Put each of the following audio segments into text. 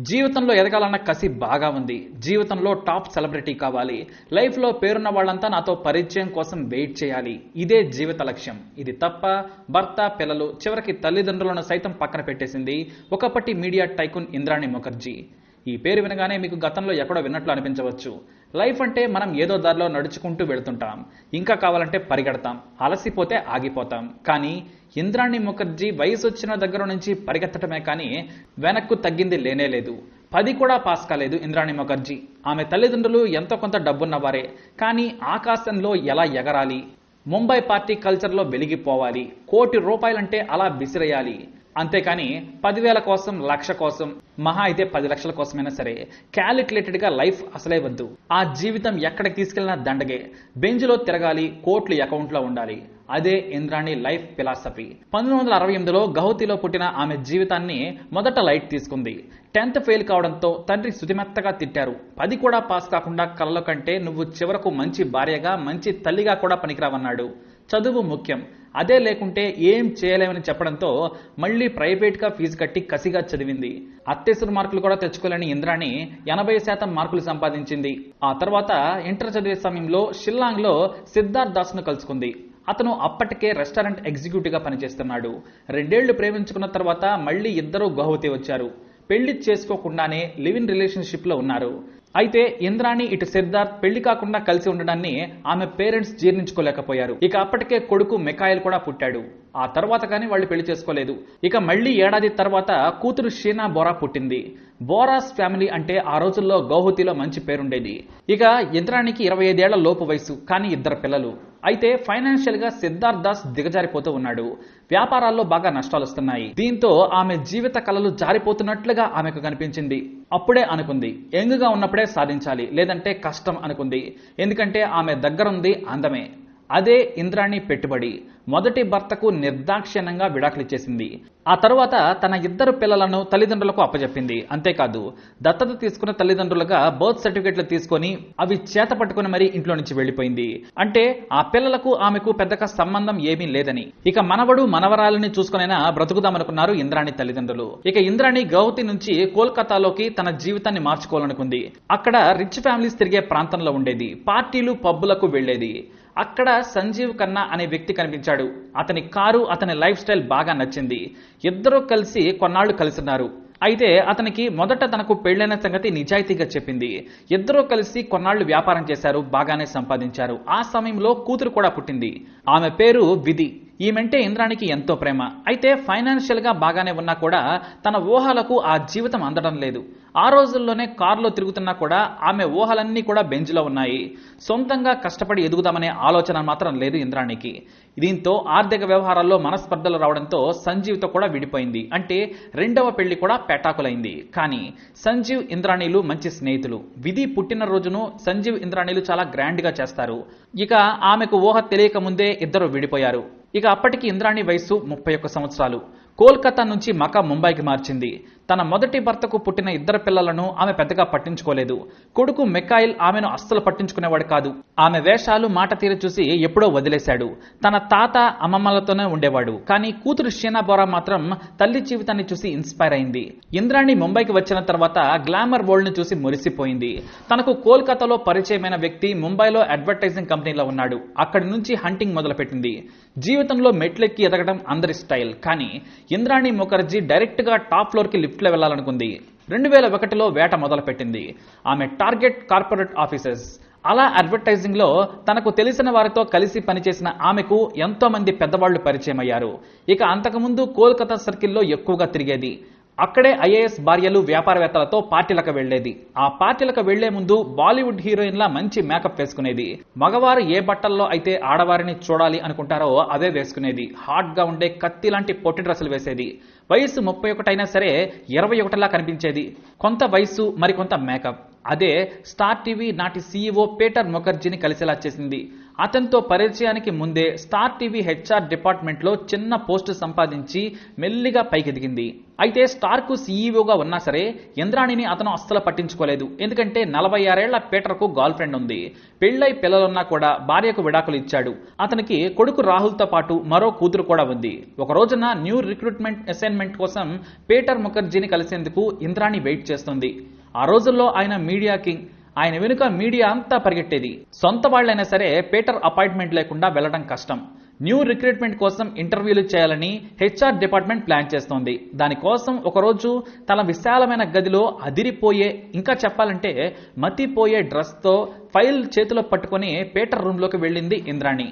జీవితంలో ఎదగాలన్న కసి బాగా ఉంది. జీవితంలో టాప్ సెలబ్రిటీ కావాలి. లైఫ్లో పేరున్న వాళ్ళంతా నాతో పరిచయం కోసం వెయిట్ చేయాలి. ఇదే జీవిత లక్ష్యం. ఇది తప్ప భర్త పిల్లలు చివరికి తల్లిదండ్రులను సైతం పక్కన పెట్టేసింది ఒకప్పటి మీడియా టైకున్ ఇంద్రాణి ముఖర్జీ. ఈ పేరు వినగానే మీకు గతంలో ఎక్కడో విన్నట్లు అనిపించవచ్చు. లైఫ్ అంటే మనం ఏదో దారిలో నడుచుకుంటూ వెళుతుంటాం. ఇంకా కావాలంటే పరిగెడతాం. అలసిపోతే ఆగిపోతాం. కానీ ఇంద్రాణి ముఖర్జీ వయసు వచ్చిన దగ్గర నుంచి పరిగెత్తటమే కానీ వెనక్కు తగ్గింది లేనే లేదు. పది కూడా పాస్ కాలేదు ఇంద్రాణి ముఖర్జీ. ఆమె తల్లిదండ్రులు ఎంతో కొంత డబ్బున్నవారే. కానీ ఆకాశంలో ఎలా ఎగరాలి? ముంబై పార్టీ కల్చర్లో వెలిగిపోవాలి. కోటి రూపాయలంటే అలా విసిరేయాలి. అంతేకాని పదివేల కోసం లక్ష కోసం మహా అయితే పది లక్షల కోసమైనా సరే క్యాలిక్యులేటెడ్గా లైఫ్ అసలే వద్దు. ఆ జీవితం ఎక్కడికి తీసుకెళ్ళినా దండగే. బెంజ్లో తిరగాలి కోట్లు అకౌంట్లో ఉండాలి. అదే ఇంద్రాణి లైఫ్ ఫిలాసఫీ. పంతొమ్మిది వందల అరవై ఎనిమిదిలో గౌహతిలో పుట్టిన ఆమె జీవితాన్ని మొదట లైట్ తీసుకుంది. టెన్త్ ఫెయిల్ కావడంతో తండ్రి శుతిమెత్తగా తిట్టారు. పది కూడా పాస్ కాకుండా కళ్ళ కంటే నువ్వు చివరకు మంచి భార్యగా మంచి తల్లిగా కూడా పనికిరావన్నాడు. చదువు ముఖ్యం. అదే లేకుంటే ఏం చేయలేమని చెప్పడంతో మళ్ళీ ప్రైవేట్గా ఫీజు కట్టి కసిగా చదివింది. అత్యవసర మార్కులు కూడా తెచ్చుకోలేని ఇంద్రాణి ఎనభై శాతం మార్కులు సంపాదించింది. ఆ తర్వాత ఇంటర్ చదివే సమయంలో షిల్లాంగ్లో సిద్ధార్థ్ దాస్ను కలుసుకుంది. అతను అప్పటికే రెస్టారెంట్ ఎగ్జిక్యూటివ్గా పనిచేస్తున్నాడు. రెండేళ్ళు ప్రేమించుకున్న తర్వాత మళ్ళీ ఇద్దరు గౌహతి వచ్చారు. పెళ్ళి చేసుకోకుండానే లివ్ ఇన్ రిలేషన్షిప్లో ఉన్నారు. అయితే ఇంద్రాణి ఇటు సిద్ధార్థ్ పెళ్ళి కాకుండా కలిసి ఉండడాన్ని ఆమె పేరెంట్స్ జీర్ణించుకోలేకపోయారు. ఇక అప్పటికే కొడుకు మెకాయిల్ కూడా పుట్టాడు. ఆ తర్వాత కానీ వాళ్ళు పెళ్ళి చేసుకోలేదు. ఇక మళ్ళీ ఏడాది తర్వాత కూతురు షీనా బోరా పుట్టింది. బోరాస్ ఫ్యామిలీ అంటే ఆ రోజుల్లో గౌహతిలో మంచి పేరుండేది. ఇక ఇంద్రానికి ఇరవై ఐదేళ్ళ లోపు వయసు కానీ ఇద్దరు పిల్లలు. అయితే ఫైనాన్షియల్గా సిద్ధార్థ్ దాస్ దిగజారిపోతూ ఉన్నాడు. వ్యాపారాల్లో బాగా నష్టాలు వస్తున్నాయి. దీంతో ఆమె జీవిత కళలు జారిపోతున్నట్లుగా ఆమెకు కనిపించింది. అప్పుడే అనుకుంది యంగ్గా ఉన్నప్పుడే సాధించాలి లేదంటే కష్టం అనుకుంది. ఎందుకంటే ఆమె దగ్గరుంది అందమే. అదే ఇంద్రాణి పెట్టుబడి. మొదటి భర్తకు నిర్దాక్షిణ్యంగా విడాకులిచ్చేసింది. ఆ తరువాత తన ఇద్దరు పిల్లలను తల్లిదండ్రులకు అప్పచెప్పింది అంతేకాదు దత్తత తీసుకున్న తల్లిదండ్రులుగా బర్త్ సర్టిఫికెట్లు తీసుకొని అవి చేత పట్టుకుని మరీ ఇంట్లో నుంచి వెళ్ళిపోయింది అంటే ఆ పిల్లలకు ఆమెకు పెద్దగా సంబంధం ఏమీ లేదని. ఇక మనవడు మనవరాలని చూసుకునైనా బ్రతుకుదామనుకున్నారు ఇంద్రాణి తల్లిదండ్రులు. ఇక ఇంద్రాణి గౌహతి నుంచి కోల్కతాలోకి తన జీవితాన్ని మార్చుకోవాలనుకుంది. అక్కడ రిచ్ ఫ్యామిలీస్ తిరిగే ప్రాంతంలో ఉండేది. పార్టీలు పబ్బులకు వెళ్ళేది అక్కడ సంజీవ్ ఖన్నా అనే వ్యక్తి కనిపించాడు. అతని కారు అతని లైఫ్ స్టైల్ బాగా నచ్చింది. ఇద్దరూ కలిసి కొన్నాళ్ళు కలిసిన్నారు అయితే అతనికి మొదట తనకు పెళ్ళైన సంగతి నిజాయితీగా చెప్పింది. ఇద్దరూ కలిసి కొన్నాళ్ళు వ్యాపారం చేశారు బాగానే సంపాదించారు. ఆ సమయంలో కూతురు కూడా పుట్టింది. ఆమె పేరు విధి. ఈమెంటే ఇంద్రానికి ఎంతో ప్రేమ. అయితే ఫైనాన్షియల్గా బాగానే ఉన్నా కూడా తన ఊహలకు ఆ జీవితం అందడం లేదు. ఆ రోజుల్లోనే కారులో తిరుగుతున్నా కూడా ఆమె ఊహలన్నీ కూడా బెంజ్లో ఉన్నాయి. సొంతంగా కష్టపడి ఎదుగుదామనే ఆలోచన మాత్రం లేదు ఇంద్రానికి దీంతో ఆర్థిక వ్యవహారాల్లో మనస్పర్ధలు రావడంతో సంజీవ్తో కూడా విడిపోయింది. అంటే రెండవ పెళ్ళి కూడా పెటాకులైంది. కానీ సంజీవ్ ఇంద్రాణీలు మంచి స్నేహితులు. విధి పుట్టినరోజును సంజీవ్ ఇంద్రాణీలు చాలా గ్రాండ్గా చేస్తారు. ఇక ఆమెకు ఊహ తెలియక ముందే ఇద్దరు విడిపోయారు. ఇక అప్పటికి ఇంద్రాణి వయసు ముప్పై ఒక్క సంవత్సరాలు. కోల్కతా నుంచి మకా ముంబైకి మార్చింది. తన మొదటి భర్తకు పుట్టిన ఇద్దరు పిల్లలను ఆమె పెద్దగా పట్టించుకోలేదు. కొడుకు మెకాయిల్ ఆమెను అస్సలు పట్టించుకునేవాడు కాదు. ఆమె వేషాలు మాట తీరు చూసి ఎప్పుడో వదిలేశాడు. తన తాత అమ్మమ్మలతోనే ఉండేవాడు. కానీ కూతురు షీనా బోరా మాత్రం తల్లి జీవితాన్ని చూసి ఇన్స్పైర్ అయింది. ఇంద్రాణి ముంబైకి వచ్చిన తర్వాత గ్లామర్ వరల్డ్ని చూసి మురిసిపోయింది. తనకు కోల్కతాలో పరిచయమైన వ్యక్తి ముంబైలో అడ్వర్టైజింగ్ కంపెనీలో ఉన్నాడు. అక్కడి నుంచి హంటింగ్ మొదలుపెట్టింది. జీవితంలో మెట్లెక్కి ఎదగడం అందరి స్టైల్. కానీ ఇంద్రాణి ముఖర్జీ డైరెక్ట్గా టాప్ ఫ్లోర్కి లిఫ్ట్ లిఫ్ట్లో వెళ్ళాలనుకుంది రెండు వేల ఒకటిలో వేట మొదలుపెట్టింది. ఆమె టార్గెట్ కార్పొరేట్ ఆఫీసెస్. అలా అడ్వర్టైజింగ్లో తనకు తెలిసిన వారితో కలిసి పనిచేసిన ఆమెకు ఎంతో మంది పెద్దవాళ్ళు పరిచయం అయ్యారు ఇక అంతకుముందు కోల్కతా సర్కిల్లో ఎక్కువగా తిరిగేది. అక్కడే ఐఏఎస్ భార్యలు వ్యాపారవేత్తలతో పార్టీలకు వెళ్ళేది ఆ పార్టీలకు వెళ్ళే ముందు బాలీవుడ్ హీరోయిన్ల మంచి మేకప్ వేసుకునేది. మగవారు ఏ బట్టల్లో అయితే ఆడవారిని చూడాలి అనుకుంటారో అదే వేసుకునేది. హాట్గా ఉండే కత్తి లాంటి పొట్టి డ్రెస్సులు వేసేది. వయసు ముప్పై ఒకటైనా సరే ఇరవై ఒకటిలా కనిపించేది. కొంత వయసు మరికొంత మేకప్. అదే స్టార్ టీవీ నాటి సీఈఓ పీటర్ ముఖర్జీని కలిసేలా చేసింది. అతనితో పరిచయానికి ముందే స్టార్ టీవీ హెచ్ఆర్ డిపార్ట్మెంట్లో చిన్న పోస్టు సంపాదించి మెల్లిగా పైకెదిగింది. అయితే స్టార్కు సీఈఓగా ఉన్నా సరే ఇంద్రాణిని అతను అస్సలు పట్టించుకోలేదు. ఎందుకంటే నలభై ఆరేళ్ళ పీటర్కు గర్ల్ ఫ్రెండ్ ఉంది. పెళ్ళై పిల్లలున్నా కూడా భార్యకు విడాకులు ఇచ్చాడు. అతనికి కొడుకు రాహుల్తో పాటు మరో కూతురు కూడా ఉంది. ఒక రోజున న్యూ రిక్రూట్మెంట్ అసైన్మెంట్ కోసం పీటర్ ముఖర్జీని కలిసేందుకు ఇంద్రాణి వెయిట్ చేస్తుంది. ఆ రోజుల్లో ఆయన మీడియా కింగ్. ఆయన వెనుక మీడియా అంతా పరిగెట్టేది. సొంత వాళ్ళైనా సరే పీటర్ అపాయింట్మెంట్ లేకుండా వెళ్ళడం కష్టం. న్యూ రిక్రూట్మెంట్ కోసం ఇంటర్వ్యూలు చేయాలని హెచ్ఆర్ డిపార్ట్మెంట్ ప్లాన్ చేస్తోంది. దానికోసం ఒకరోజు తన విశాలమైన గదిలో అదిరిపోయే ఇంకా చెప్పాలంటే మతిపోయే డ్రెస్తో ఫైల్ చేతిలో పట్టుకొని పీటర్ రూమ్లోకి వెళ్ళింది ఇంద్రాణి.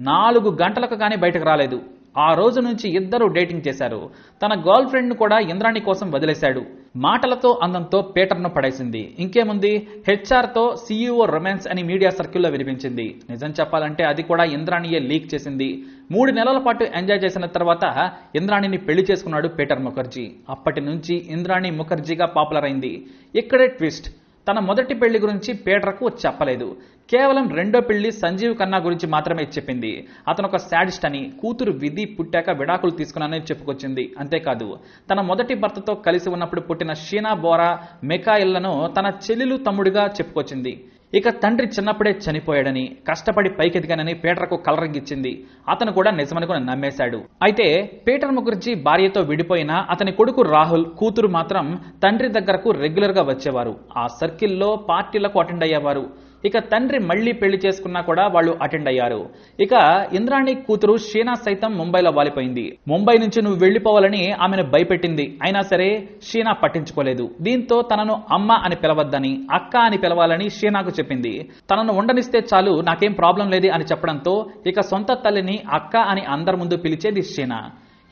నాలుగు గంటలకు కానీ బయటకు రాలేదు. ఆ రోజు నుంచి ఇద్దరు డేటింగ్ చేశారు. తన గర్ల్ ఫ్రెండ్ను కూడా ఇంద్రాణి కోసం వదిలేశాడు. మాటలతో అందంతో పీటర్ను పడేసింది. ఇంకేముంది? హెచ్ఆర్తో సీఈఓ రొమాన్స్ అని మీడియా సర్కిల్లో వినిపించింది. నిజం చెప్పాలంటే అది కూడా ఇంద్రాణియే లీక్ చేసింది. మూడు నెలల పాటు ఎంజాయ్ చేసిన తర్వాత ఇంద్రాణిని పెళ్ళి చేసుకున్నాడు పీటర్ ముఖర్జీ. అప్పటి నుంచి ఇంద్రాణి ముఖర్జీగా పాపులర్ అయింది. ఇక్కడే ట్విస్ట్. తన మొదటి పెళ్ళి గురించి పీటర్కు చెప్పలేదు. కేవలం రెండో పెళ్ళి సంజీవ్ ఖన్నా గురించి మాత్రమే చెప్పింది. అతను ఒక శాడిస్ట్ అని కూతురు విధి పుట్టాక విడాకులు తీసుకున్నానని చెప్పుకొచ్చింది. అంతేకాదు తన మొదటి భర్తతో కలిసి ఉన్నప్పుడు పుట్టిన షీనా బోరా మెకాయిల్లను తన చెల్లెలు తమ్ముడిగా చెప్పుకొచ్చింది. ఇక తండ్రి చిన్నప్పుడే చనిపోయాడని కష్టపడి పైకెదిగానని పీటర్కు కలరంగిచ్చింది. అతను కూడా నిజమనుకుని నమ్మేశాడు. అయితే పీటర్ ముఖర్జీ భార్యతో విడిపోయినా అతని కొడుకు రాహుల్ కూతురు మాత్రం తండ్రి దగ్గరకు రెగ్యులర్గా వచ్చేవారు. ఆ సర్కిల్లో పార్టీలకు అటెండ్ అయ్యేవారు. ఇక తండ్రి మళ్ళీ పెళ్ళి చేసుకున్నా కూడా వాళ్ళు అటెండ్ అయ్యారు. ఇక ఇంద్రాణి కూతురు షీనా సైతం ముంబైలో వాలిపోయింది. ముంబై నుంచి నువ్వు వెళ్ళిపోవాలని ఆమెను భయపెట్టింది. అయినా సరే షీనా పట్టించుకోలేదు. దీంతో తనను అమ్మ అని పిలవద్దని అక్క అని పిలవాలని షీనాకు చెప్పింది. తనను ఉండనిస్తే చాలు నాకేం ప్రాబ్లం లేదు అని చెప్పడంతో ఇక సొంత తల్లిని అక్క అని అందరి ముందు పిలిచేది షీనా.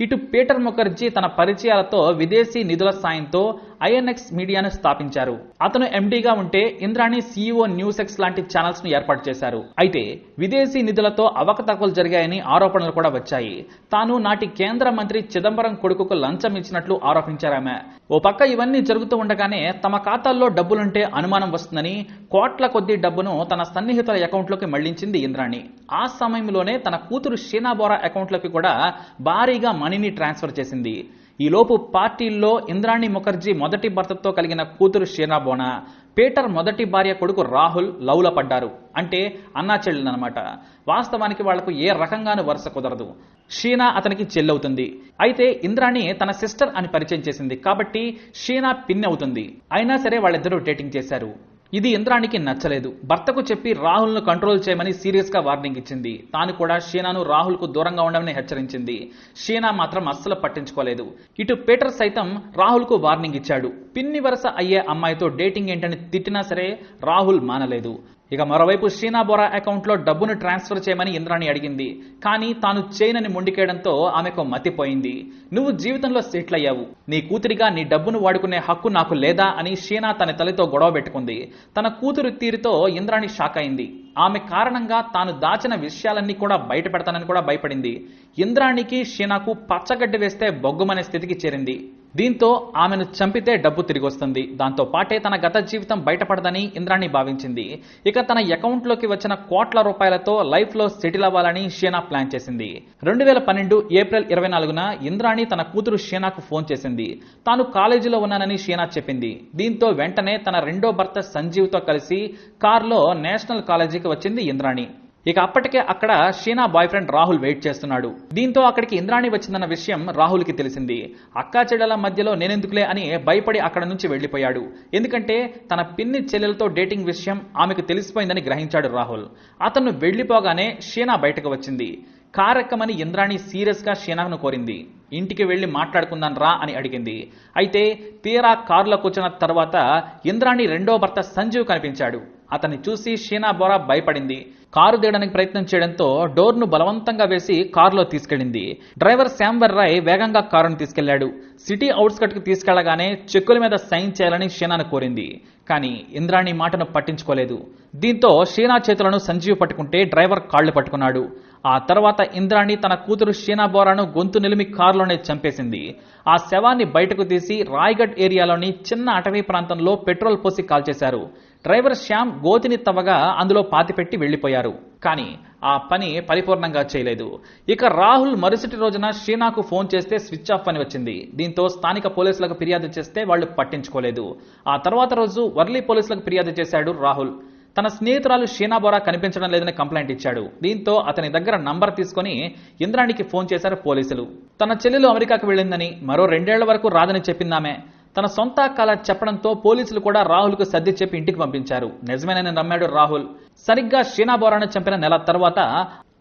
ఇటు పీటర్ ముఖర్జీ తన పరిచయాలతో విదేశీ నిధుల సాయంతో ఐఎన్ఎక్స్ మీడియాను స్థాపించారు. అతను ఎండీగా ఉంటే ఇంద్రాణి సీఈఓ న్యూస్ ఎక్స్ లాంటి ఛానల్స్ను ఏర్పాటు చేశారు. అయితే విదేశీ నిధులతో అవకతవకలు జరిగాయని ఆరోపణలు కూడా వచ్చాయి. తాను నాటి కేంద్ర మంత్రి చిదంబరం కొడుకుకు లంచం ఇచ్చినట్లు ఆరోపించారామె ఓ పక్క ఇవన్నీ జరుగుతూ ఉండగానే తమ ఖాతాల్లో డబ్బులుంటే అనుమానం వస్తుందని కోట్ల కొద్దీ డబ్బును తన సన్నిహితుల అకౌంట్లోకి మళ్ళించింది ఇంద్రాణి. ఆ సమయంలోనే తన కూతురు షీనా బోరా అకౌంట్లోకి కూడా భారీగా మనీని ట్రాన్స్ఫర్ చేసింది. ఈలోపు పార్టీల్లో ఇంద్రాణి ముఖర్జీ మొదటి భర్తతో కలిగిన కూతురు షీనా బోనా పీటర్ మొదటి భార్య కొడుకు రాహుల్ లవ్ల పడ్డారు అంటే అన్నా చెల్లెలనమాట. వాస్తవానికి వాళ్ళకు ఏ రకంగానూ వరుస కుదరదు. షీనా అతనికి చెల్లవుతుంది. అయితే ఇంద్రాణి తన సిస్టర్ అని పరిచయం చేసింది. కాబట్టి షీనా పిన్ అవుతుంది అయినా సరే వాళ్ళిద్దరూ డేటింగ్ చేశారు. ఇది ఇంద్రానికి నచ్చలేదు. భర్తకు చెప్పి రాహుల్ను కంట్రోల్ చేయమని సీరియస్గా వార్నింగ్ ఇచ్చింది. తాను కూడా షీనాను రాహుల్కు దూరంగా ఉండమని హెచ్చరించింది. షీనా మాత్రం అస్సలు పట్టించుకోలేదు. ఇటు పీటర్ సైతం రాహుల్కు వార్నింగ్ ఇచ్చాడు. పిన్ని వరస అయ్యే అమ్మాయితో డేటింగ్ ఏంటని తిట్టినా సరే రాహుల్ మానలేదు. ఇక మరోవైపు షీనా బొరా అకౌంట్లో డబ్బును ట్రాన్స్ఫర్ చేయమని ఇంద్రాణి అడిగింది. కానీ తాను చేయనని మొండికేయడంతో ఆమెకు మతిపోయింది నువ్వు జీవితంలో సెటిల్ అయ్యావు. నీ కూతురిగా నీ డబ్బును వాడుకునే హక్కు నాకు లేదా అని షీనా తన తల్లితో గొడవ పెట్టుకుంది. తన కూతురు తీరుతో ఇంద్రాణి షాక్ అయింది. ఆమె కారణంగా తాను దాచిన విషయాలన్నీ కూడా బయట పెడతానని కూడా భయపడింది. ఇంద్రాణికి షీనాకు పచ్చగడ్డి వేస్తే బొగ్గుమనే స్థితికి చేరింది. దీంతో ఆమెను చంపితే డబ్బు తిరిగి వస్తుంది దాంతో పాటే తన గత జీవితం బయటపడదని ఇంద్రాణి భావించింది. ఇక తన అకౌంట్లోకి వచ్చిన కోట్ల రూపాయలతో లైఫ్లో సెటిల్ అవ్వాలని షీనా ప్లాన్ చేసింది. రెండు వేల పన్నెండు ఏప్రిల్ ఇరవై నాలుగున ఇంద్రాణి తన కూతురు షీనాకు ఫోన్ చేసింది. తాను కాలేజీలో ఉన్నానని షీనా చెప్పింది. దీంతో వెంటనే తన రెండో భర్త సంజీవ్తో కలిసి కారులో నేషనల్ కాలేజీకి వచ్చింది ఇంద్రాణి. ఇక అప్పటికే అక్కడ Sheena boyfriend Rahul wait చేస్తున్నాడు. దీంతో అక్కడికి ఇంద్రాణి వచ్చిందన్న విషయం రాహుల్కి తెలిసింది. అక్కా చెల్లెల మధ్యలో నేనెందుకులే అని భయపడి అక్కడ నుంచి వెళ్ళిపోయాడు ఎందుకంటే తన పిన్ని చెల్లెలతో డేటింగ్ విషయం ఆమెకు తెలిసిపోయిందని గ్రహించాడు రాహుల్. అతను వెళ్ళిపోగానే షీనా బయటకు వచ్చింది. కారెక్కమని ఇంద్రాణి సీరియస్గా షీనాను కోరింది. ఇంటికి వెళ్ళి మాట్లాడుకుందాం రా అని అడిగింది. అయితే తీరా కారులో కూర్చున్న తర్వాత ఇంద్రాణి రెండో భర్త సంజీవ్ కనిపించాడు. అతన్ని చూసి షీనా బోరా భయపడింది. కారు దిగడానికి ప్రయత్నం చేయడంతో డోర్ను బలవంతంగా వేసి కారులో తీసుకెళ్ళింది డ్రైవర్ శాంబర్ రాయ్ వేగంగా కారును తీసుకెళ్ళాడు. సిటీ అవుట్స్కట్కు తీసుకెళ్ళగానే చెక్కుల మీద సైన్ చేయాలని షీనాను కోరింది. కానీ ఇంద్రాణి మాటను పట్టించుకోలేదు. దీంతో షీనా చేతులను సంజీవ్ పట్టుకుంటే డ్రైవర్ కాళ్ళు పట్టుకున్నాడు. ఆ తర్వాత ఇంద్రాణి తన కూతురు షీనా బోరాను గొంతు నిలిమి కారులోనే చంపేసింది. ఆ శవాన్ని బయటకు తీసి రాయ్గఢ్ ఏరియాలోని చిన్న అటవీ ప్రాంతంలో పెట్రోల్ పోసి కాల్చేశారు. డ్రైవర్ శ్యామ్ గోతిని తవ్వగా అందులో పాతిపెట్టి వెళ్ళిపోయారు కానీ ఆ పని పరిపూర్ణంగా చేయలేదు. ఇక రాహుల్ మరుసటి రోజున షీనాకు ఫోన్ చేస్తే స్విచ్ ఆఫ్ అని వచ్చింది. దీంతో స్థానిక పోలీసులకు ఫిర్యాదు చేస్తే వాళ్ళు పట్టించుకోలేదు. ఆ తర్వాత రోజు వర్లీ పోలీసులకు ఫిర్యాదు చేశాడు రాహుల్. తన స్నేహితురాలు షీనా బోరా కనిపించడం లేదని కంప్లైంట్ ఇచ్చాడు. దీంతో అతని దగ్గర నంబర్ తీసుకొని ఇంద్రాణికి ఫోన్ చేశారు పోలీసులు. తన చెల్లెలు అమెరికాకు వెళ్ళిందని మరో రెండేళ్ళ వరకు రాదని చెప్పిందామే. తన సొంత కళ చెప్పడంతో పోలీసులు కూడా రాహుల్కు సర్ది చెప్పి ఇంటికి పంపించారు. నిజమేనని నమ్మాడు రాహుల్. సరిగ్గా షీనా బోరాను చంపిన నెల తర్వాత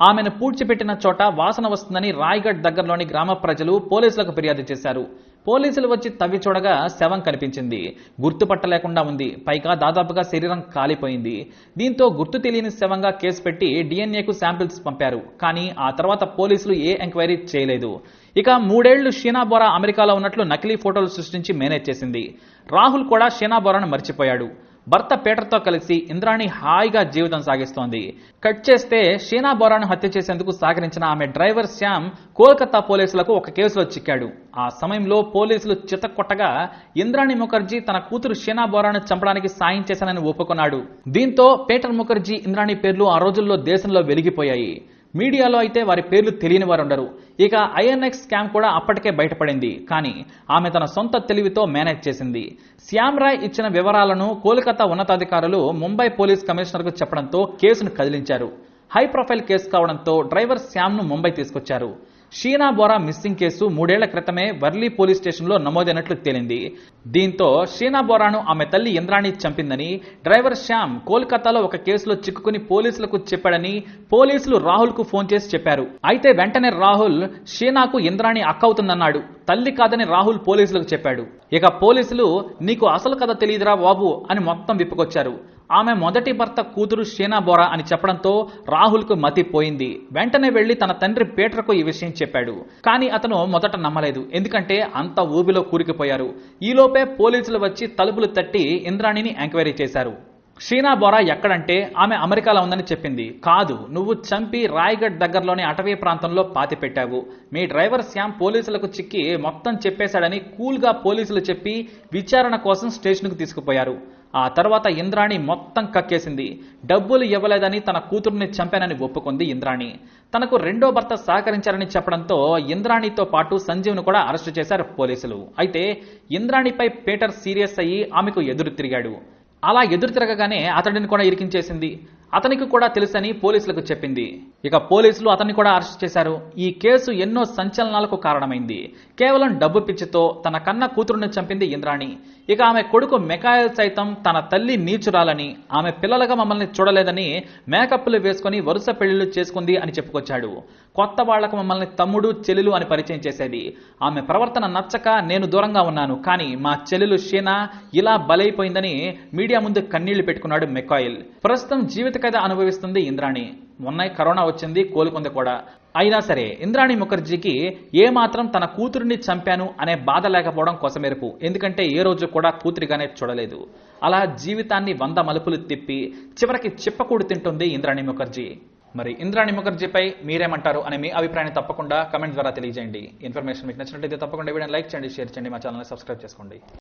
ఆమెను పూడ్చిపెట్టిన చోట వాసన వస్తుందని రాయ్గఢ్ దగ్గరలోని గ్రామ ప్రజలు పోలీసులకు ఫిర్యాదు చేశారు. పోలీసులు వచ్చి తవ్వి చూడగా శవం కనిపించింది. గుర్తుపట్టలేకుండా ఉంది. పైగా దాదాపుగా శరీరం కాలిపోయింది. దీంతో గుర్తు తెలియని శవంగా కేసు పెట్టి డిఎన్ఏకు శాంపిల్స్ పంపారు. కానీ ఆ తర్వాత పోలీసులు ఏ ఎంక్వైరీ చేయలేదు. ఇక మూడేళ్ళు షీనా బోరా అమెరికాలో ఉన్నట్లు నకిలీ ఫోటోలు సృష్టించి మేనేజ్ చేసింది. రాహుల్ కూడా షీనా బోరాను మర్చిపోయాడు. భర్త పీటర్తో కలిసి ఇంద్రాణి హాయిగా జీవితం సాగిస్తోంది. కట్ చేస్తే షీనా బోరాను హత్య చేసేందుకు సహకరించిన ఆమె డ్రైవర్ శ్యామ్ కోల్కతా పోలీసులకు ఒక కేసులో చిక్కాడు. ఆ సమయంలో పోలీసులు చితక్కొట్టగా ఇంద్రాణి ముఖర్జీ తన కూతురు షీనా బోరాను చంపడానికి సాయం చేశానని ఒప్పుకున్నాడు. దీంతో పీటర్ ముఖర్జీ ఇంద్రాణి పేర్లు ఆ రోజుల్లో దేశంలో వెలిగిపోయాయి. మీడియాలో అయితే వారి పేర్లు తెలియని వారు ఉండరు ఇక ఐఎన్ఎక్స్ స్కామ్ కూడా అప్పటికే బయటపడింది. కానీ ఆమె తన సొంత తెలివితో మేనేజ్ చేసింది. శ్యామ్ రాయ్ ఇచ్చిన వివరాలను కోల్కతా ఉన్నతాధికారులు ముంబై పోలీస్ కమిషనర్కు చెప్పడంతో కేసును కదిలించారు. హై ప్రొఫైల్ కేసు కావడంతో డ్రైవర్ శ్యామ్ను ముంబై తీసుకొచ్చారు. షీనా బోరా మిస్సింగ్ కేసు మూడేళ్ళ క్రితమే వర్లీ పోలీస్ స్టేషన్లో నమోదైనట్లు తేలింది. దీంతో షీనా బోరాను ఆమె తల్లి ఇంద్రాణి చంపిందని డ్రైవర్ శ్యామ్ కోల్కతాలో ఒక కేసులో చిక్కుకుని పోలీసులకు చెప్పాడని పోలీసులు రాహుల్కు ఫోన్ చేసి చెప్పారు. అయితే వెంటనే రాహుల్ షీనాకు ఇంద్రాణి అక్కవుతుందన్నాడు తల్లి కాదని రాహుల్ పోలీసులకు చెప్పాడు. ఇక పోలీసులు నీకు అసలు కథ తెలియదురా బాబు అని మొత్తం విప్పుకొచ్చారు. ఆమె మొదటి భర్త కూతురు షీనా బోరా అని చెప్పడంతో రాహుల్కు మతి పోయింది. వెంటనే వెళ్ళి తన తండ్రి పీటర్కు ఈ విషయం చెప్పాడు. కానీ అతను మొదట నమ్మలేదు. ఎందుకంటే అంత ఊబిలో కూరికిపోయారు. ఈలోపే పోలీసులు వచ్చి తలుపులు తట్టి ఇంద్రాణిని ఎంక్వైరీ చేశారు. షీనా బోరా ఎక్కడంటే ఆమె అమెరికాలో ఉందని చెప్పింది. కాదు నువ్వు చంపి రాయ్గఢ్ దగ్గరలోని అటవీ ప్రాంతంలో పాతి పెట్టావు. మీ డ్రైవర్ శ్యామ్ పోలీసులకు చిక్కి మొత్తం చెప్పేశాడని కూల్గా పోలీసులు చెప్పి విచారణ కోసం స్టేషన్కు తీసుకుపోయారు. ఆ తర్వాత ఇంద్రాణి మొత్తం కక్కేసింది. డబ్బులు ఇవ్వలేదని తన కూతుర్ని చంపానని ఒప్పుకుంది ఇంద్రాణి. తనకు రెండో భర్త సహకరించారని చెప్పడంతో ఇంద్రాణితో పాటు సంజీవ్ను కూడా అరెస్టు చేశారు పోలీసులు. అయితే ఇంద్రాణిపై పీటర్ సీరియస్ అయ్యి ఆమెకు ఎదురు తిరిగాడు. అలా ఎదురు తిరగగానే అతడిని కూడా ఇరికించేసింది. అతనికి కూడా తెలుసని పోలీసులకు చెప్పింది. ఇక పోలీసులు అతన్ని కూడా అరెస్ట్ చేశారు. ఈ కేసు ఎన్నో సంచలనాలకు కారణమైంది. కేవలం డబ్బు పిచ్చితో తన కన్న కూతురుని చంపింది ఇంద్రాణి. ఇక ఆమె కొడుకు మెకాయల్ సైతం తన తల్లి నీచురాలని ఆమె పిల్లలుగా మమ్మల్ని చూడలేదని మేకప్లు వేసుకుని వరుస పెళ్ళిళ్ళు చేసుకుంది అని చెప్పుకొచ్చాడు. కొత్త వాళ్ళకు మమ్మల్ని తమ్ముడు చెల్లెలు అని పరిచయం చేసేది. ఆమె ప్రవర్తన నచ్చక నేను దూరంగా ఉన్నాను. కానీ మా చెల్లెలు షీనా ఇలా బలైపోయిందని మీడియా ముందు కన్నీళ్ళు పెట్టుకున్నాడు మెకాయిల్ ప్రస్తుతం జీవిత కథ అనుభవిస్తుంది ఇంద్రాణి. మొన్న కరోనా వచ్చింది కోలుకుంది కూడా. అయినా సరే ఇంద్రాణి ముఖర్జీకి ఏమాత్రం తన కూతురిని చంపాను అనే బాధ లేకపోవడం కొసమెరుపు ఎందుకంటే ఏ రోజు కూడా కూతురిగానే చూడలేదు. అలా జీవితాన్ని వంద మలుపులు తిప్పి చివరికి చిప్పకూడు తింటుంది ఇంద్రాణి ముఖర్జీ. మరి ఇంద్రాణి ముఖర్జీపై మీరేమంటారు అనే మీ అభిప్రాయాన్ని తప్పకుండా కమెంట్ ద్వారా తెలియజేయండి. ఇన్ఫర్మేషన్ మీకు నచ్చినట్లయితే తప్పకుండా వీడియోని లైక్ చేయండి షేర్ చేయండి మా ఛానల్ని సబ్స్క్రైబ్ చేసుకోండి.